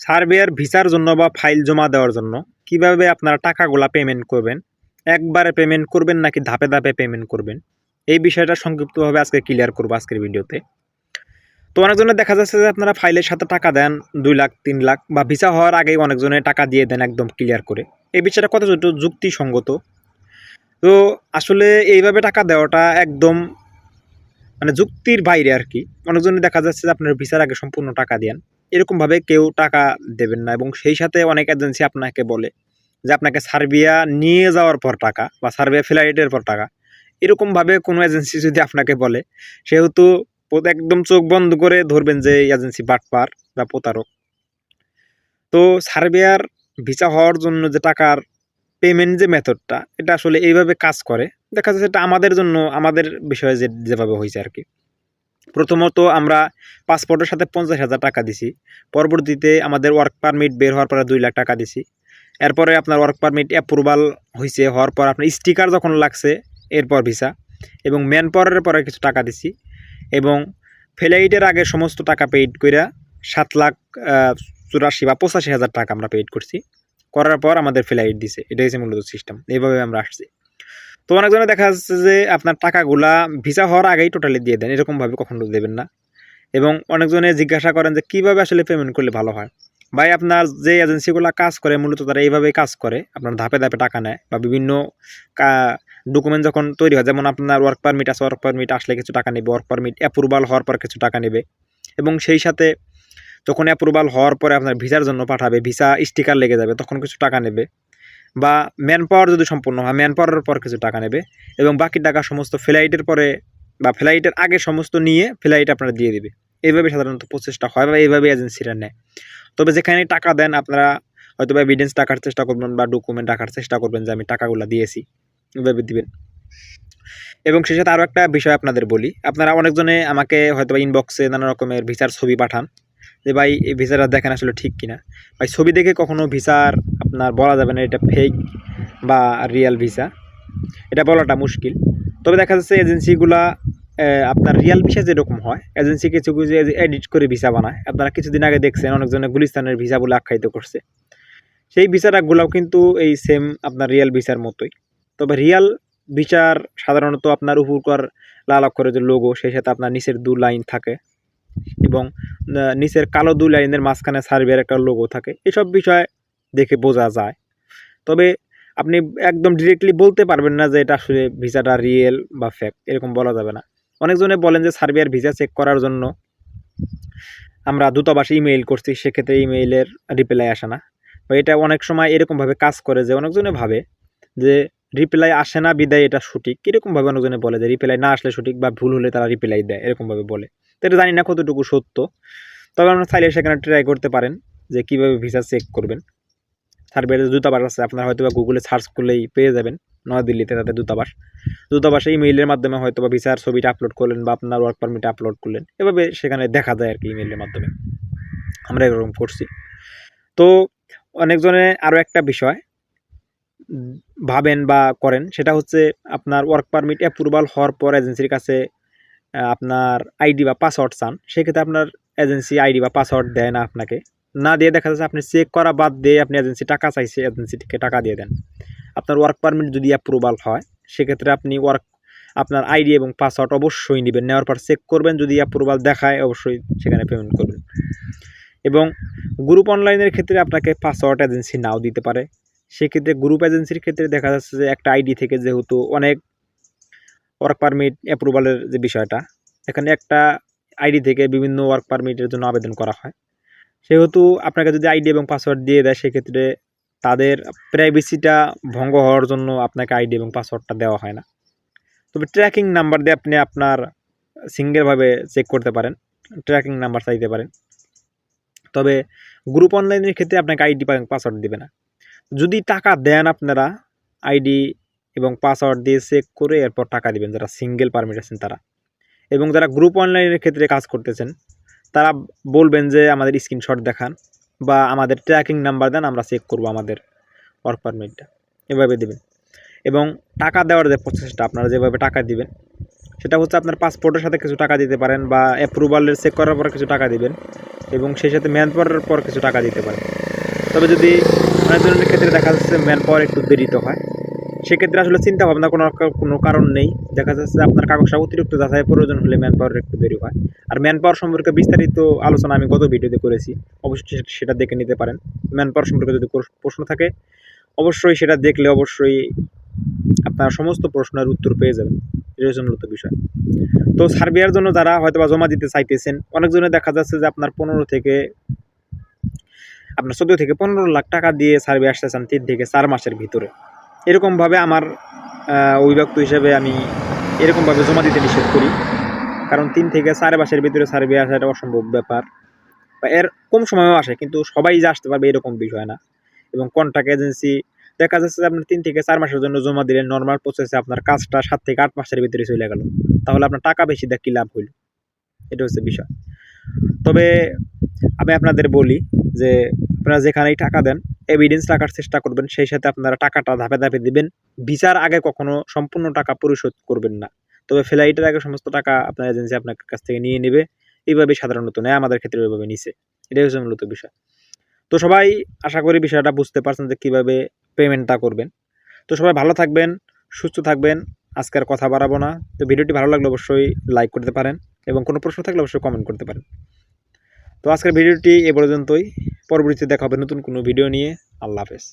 Surveyor ভিসার জন্য বা ফাইল জমা দেওয়ার জন্য কীভাবে আপনারা টাকাগুলা পেমেন্ট করবেন? একবারে পেমেন্ট করবেন নাকি ধাপে ধাপে পেমেন্ট করবেন? এই বিষয়টা সংক্ষিপ্তভাবে আজকে ক্লিয়ার করব আজকের ভিডিওতে। তো অনেকজনের দেখা যাচ্ছে যে আপনারা ফাইলের সাথে টাকা দেন, দুই লাখ, তিন লাখ বা ভিসা হওয়ার আগেই অনেকজনের টাকা দিয়ে দেন একদম ক্লিয়ার করে। এই বিষয়টা কত কতটুকু যুক্তিসঙ্গত? তো আসলে এইভাবে টাকা দেওয়াটা একদম মানে যুক্তির বাইরে আর কি। অনেকজনে দেখা যাচ্ছে যে আপনার ভিসার আগে সম্পূর্ণ টাকা দেন। এরকমভাবে কেউ টাকা দেবেন না এবং সেই সাথে অনেক এজেন্সি আপনাকে বলে যে আপনাকে সার্বিয়া নিয়ে যাওয়ার পর টাকা বা সার্বিয়া ফ্লাইটের পর টাকা। এরকমভাবে কোনো এজেন্সি যদি আপনাকে বলে, সেহেতু একদম চোখ বন্ধ করে ধরবেন যে এজেন্সি বাটপার বা প্রতারক। তো সার্বিয়ার ভিসা হওয়ার জন্য যে টাকার পেমেন্ট যে মেথডটা এটা আসলে এইভাবে কাজ করে। দেখা যাচ্ছে এটা আমাদের জন্য, আমাদের বিষয়ে যে যেভাবে হয়েছে আর কি। প্রথমত আমরা পাসপোর্টের সাথে পঞ্চাশ হাজার টাকা দিছি। পরবর্তীতে আমাদের ওয়ার্ক পারমিট বের হওয়ার পরে দুই লাখ টাকা দিছি। এরপরে আপনার ওয়ার্ক পারমিট অ্যাপ্রুভাল হয়েছে হওয়ার পর আপনার স্টিকার যখন লাগছে, এরপর ভিসা এবং ম্যান পাওয়ারের পরে কিছু টাকা দিছি এবং ফ্লাইটের আগে সমস্ত টাকা পেইড কইরা সাত লাখ চুরাশি বা পঁচাশি হাজার টাকা আমরা পেইড করছি। করার পর আমাদের ফ্লাইট দিছে। এটা হচ্ছে মূলত সিস্টেম এইভাবে আমরা আসছি। তো অনেকজনে দেখা যাচ্ছে যে আপনার টাকাগুলা ভিসা হওয়ার আগেই টোটালি দিয়ে দেন, এরকমভাবে কখনো দেবেন না। এবং অনেকজনে জিজ্ঞাসা করেন যে কীভাবে আসলে পেমেন্ট করলে ভালো হয়? ভাই, আপনার যে এজেন্সিগুলো কাজ করে, মূলত তারা এইভাবেই কাজ করে। আপনার ধাপে ধাপে টাকা নেয় বা বিভিন্ন ডকুমেন্ট যখন তৈরি হয়, যেমন আপনার ওয়ার্ক পারমিট আছে ওয়ার্ক পারমিট আসলে কিছু টাকা নেবে ওয়ার্ক পারমিট অ্যাপ্রুভাল হওয়ার পর কিছু টাকা নেবে। এবং সেই সাথে যখন অ্যাপ্রুভাল হওয়ার পরে আপনার ভিসার জন্য পাঠাবে, ভিসা স্টিকার লেগে যাবে, তখন কিছু টাকা নেবে। বা ম্যান পাওয়ার যদি সম্পূর্ণ হয় ম্যান পাওয়ারের পর কিছু টাকা নেবে এবং বাকি টাকা সমস্ত ফ্লাইটের পরে বা ফ্লাইটের আগে সমস্ত নিয়ে ফ্লাইট আপনারা দিয়ে দেবে। এইভাবে সাধারণত প্রচেষ্টা হয় বা এইভাবে এজেন্সিরা নেয়। তবে যেখানে টাকা দেন আপনারা হয়তো বা এভিডেন্স রাখার চেষ্টা করবেন বা ডকুমেন্ট রাখার চেষ্টা করবেন যে আমি টাকাগুলো দিয়েছি, এভাবে দিবেন। এবং সেই সাথে আরও একটা বিষয় আপনাদের বলি, আপনারা অনেকজনে আমাকে হয়তো বা ইনবক্সে নানা রকমের ভিসার ছবি পাঠান যে, ভাই, এই ভিসাটা দেখেন আসলে ঠিক কিনা? ভাই, ছবি দেখে কখনো ভিসার আপনার বলা যাবে না এটা ফেক বা রিয়েল ভিসা এটা বলাটা মুশকিল। তবে দেখা যাচ্ছে এজেন্সিগুলা আপনার রিয়াল ভিসা যেরকম হয় এজেন্সি কিছু কিছু এডিট করে ভিসা বানায়। আপনারা কিছুদিন আগে দেখছেন, অনেকজনে গুলিস্তানের ভিসা বলে আখ্যায়িত করছে। সেই ভিসাটাগুলোও কিন্তু এই সেম আপনার রিয়াল ভিসার মতোই। তবে রিয়াল ভিসার সাধারণত আপনার উপরকার লাল অক্ষরের যে লোগো সেই সাথে আপনার নিচের দু লাইন থাকে এবং নিচের কালো দু লাইনের মাঝখানে সার্ভের একটা লোগো থাকে। এসব বিষয় দেখে বোঝা যায়। তবে আপনি একদম ডিরেক্টলি বলতে পারবেন না যে এটা আসলে ভিসাটা রিয়েল বা ফেক এরকম বলা যাবে না। অনেকজনে বলেন যে সার্বিয়ার ভিসা চেক করার জন্য আমরা দূতাবাসে ইমেইল করছি, সেক্ষেত্রে ইমেইলের রিপ্লাই আসে না। বা এটা অনেক সময় এরকমভাবে কাজ করে যে অনেকজনে ভাবে যে রিপ্লাই আসে না, বিদায় এটা সঠিক। এরকমভাবে অনেকজনে বলে যে রিপ্লাই না আসলে সঠিক বা ভুল হলে তারা রিপ্লাই দেয়, এরকমভাবে বলে। তো এটা জানি না কতটুকু সত্য। তবে আপনারা চাইলে সেখানে ট্রাই করতে পারেন যে কীভাবে ভিসা চেক করবেন। সার্বিয়ার যে দূতাবাস আছে, আপনারা হয়তো বা গুগলে সার্চ করলেই পেয়ে যাবেন, নয়াদিল্লিতে তাদের দূতাবাস। দূতাবাসে ইমেইলের মাধ্যমে হয়তো বা ভিসার ছবিটা আপলোড করলেন বা আপনার ওয়ার্ক পারমিট আপলোড করলেন, এভাবে সেখানে দেখা যায় আর কি ইমেইলের মাধ্যমে। আমরা এরকম করছি। তো অনেকজনে আরও একটা বিষয় ভাবেন বা করেন, সেটা হচ্ছে আপনার ওয়ার্ক পারমিট অ্যাপ্রুভাল হওয়ার পর এজেন্সির কাছে আপনার আইডি বা পাসওয়ার্ড চান, সেক্ষেত্রে আপনার এজেন্সি আইডি বা পাসওয়ার্ড দেয় না আপনাকে। না দিয়ে দেখা যাচ্ছে আপনি চেক করা বাদ দিয়ে আপনি এজেন্সি টাকা চাইছে এজেন্সি থেকে টাকা দিয়ে দেন। আপনার ওয়ার্ক পারমিট যদি অ্যাপ্রুভাল হয়, সেক্ষেত্রে আপনি ওয়ার্ক আপনার আইডি এবং পাসওয়ার্ড অবশ্যই নেবেন। নেওয়ার পর চেক করবেন, যদি অ্যাপ্রুভাল দেখায়, অবশ্যই সেখানে পেমেন্ট করবেন। এবং গ্রুপ অনলাইনের ক্ষেত্রে আপনাকে পাসওয়ার্ড এজেন্সি নাও দিতে পারে। সেক্ষেত্রে গ্রুপ এজেন্সির ক্ষেত্রে দেখা যাচ্ছে যে একটা আইডি থেকে যেহেতু অনেক ওয়ার্ক পারমিট অ্যাপ্রুভালের যে বিষয়টা, এখানে একটা আইডি থেকে বিভিন্ন ওয়ার্ক পারমিটের জন্য আবেদন করা হয়। সেহেতু আপনাকে যদি আইডি এবং পাসওয়ার্ড দিয়ে দেয়, সেক্ষেত্রে তাদের প্রাইভেসিটা ভঙ্গ হওয়ার জন্য আপনাকে আইডি এবং পাসওয়ার্ডটা দেওয়া হয় না। তবে ট্র্যাকিং নাম্বার দিয়ে আপনি আপনার সিঙ্গেলভাবে চেক করতে পারেন ট্র্যাকিং নাম্বার চাইতে পারেন। তবে গ্রুপ অনলাইনের ক্ষেত্রে আপনাকে আইডি পাসওয়ার্ড দেবে না। যদি টাকা দেন আপনারা আইডি এবং পাসওয়ার্ড দিয়ে চেক করে এরপর টাকা দিবেন, যারা সিঙ্গেল পারমিট আছেন তারা। এবং যারা গ্রুপ অনলাইনের ক্ষেত্রে কাজ করতেছেন তারা বলবেন যে আমাদের স্ক্রিনশট দেখান বা আমাদের ট্র্যাকিং নাম্বার দেন, আমরা চেক করব আমাদের ওয়ার্ক পারমিটটা এভাবে দেবেন। এবং টাকা দেওয়ার যে প্রসেসটা আপনারা যেভাবে টাকা দিবেন, সেটা হচ্ছে আপনার পাসপোর্টের সাথে কিছু টাকা দিতে পারেন বা অ্যাপ্রুভালের চেক করার পর কিছু টাকা দিবেন এবং সেই সাথে ম্যান পাওয়ারের পর কিছু টাকা দিতে পারেন। তবে যদি অনেকজনের ক্ষেত্রে দেখা যাচ্ছে ম্যান পাওয়ার একটু দেরিতে হয় সেক্ষেত্রে আসলে চিন্তা ভাবনা কোনো কোনো কারণ নেই। দেখা যাচ্ছে আপনার কাগজটা অতিরিক্ত যাচাই প্রয়োজন হলে ম্যান পাওয়ার একটু দেরি হয়। আর ম্যান পাওয়ার সম্পর্কে বিস্তারিত আলোচনা আমি গত ভিডিওতে করেছি। অবশ্যই সেটা দেখে নিতে পারেন। ম্যান পাওয়ার সম্পর্কে যদি প্রশ্ন থাকে, অবশ্যই সেটা দেখলে অবশ্যই আপনার সমস্ত প্রশ্নের উত্তর পেয়ে যাবেন। এটা মূলত বিষয়। তো সার্বিয়ার জন্য যারা হয়তো বা জমা দিতে চাইতেছেন, অনেকজনে দেখা যাচ্ছে যে আপনার পনেরো থেকে, আপনার চোদ্দ থেকে পনেরো লাখ টাকা দিয়ে সার্ভে আসতে চান তিন থেকে চার মাসের ভিতরে। এরকমভাবে আমার অভিভক্ত হিসেবে আমি এরকমভাবে জমা দিতে নিষেধ করি। কারণ তিন থেকে চার মাসের ভিতরে সার্ভে আসা এটা অসম্ভব ব্যাপার। বা এর কম সময়ও আসে, কিন্তু সবাই যে আসতে পারবে এরকম বিষয় না। এবং কন্ট্রাক্ট এজেন্সি দেখা যাচ্ছে যে আপনি তিন থেকে চার মাসের জন্য জমা দিলেন নর্মাল প্রসেসে আপনার কাজটা সাত থেকে আট মাসের ভিতরে চলে গেল। তাহলে আপনার টাকা বেশি দেখ কী লাভ হইল? এটা হচ্ছে বিষয়। তবে আমি আপনাদের বলি যে আপনারা যেখানেই টাকা দেন এভিডেন্স রাখার চেষ্টা করবেন, সেই সাথে আপনারা টাকাটা ধাপে ধাপে দিবেন। বিচার আগে কখনো সম্পূর্ণ টাকা পরিশোধ করবেন না। তবে ফ্লাইটের আগে সমস্ত টাকা আপনার এজেন্সি আপনার কাছ থেকে নিয়ে নেবে। এইভাবে সাধারণত নেয় আমাদের ক্ষেত্রে ওইভাবে নিছে। এটাই হচ্ছে মূলত বিষয়। তো সবাই আশা করি বিষয়টা বুঝতে পারছেন যে কীভাবে পেমেন্টটা করবেন। তো সবাই ভালো থাকবেন, সুস্থ থাকবেন। আজকে আর কথা বাড়াবো না। তো ভিডিওটি ভালো লাগলে অবশ্যই লাইক করতে পারেন এবং কোনো প্রশ্ন থাকলে অবশ্যই কমেন্ট করতে পারেন। তো আজকের ভিডিওটি এ পর্যন্তই। পরবর্তীতে দেখা হবে নতুন কোনো ভিডিও নিয়ে। আল্লাহ হাফেজ।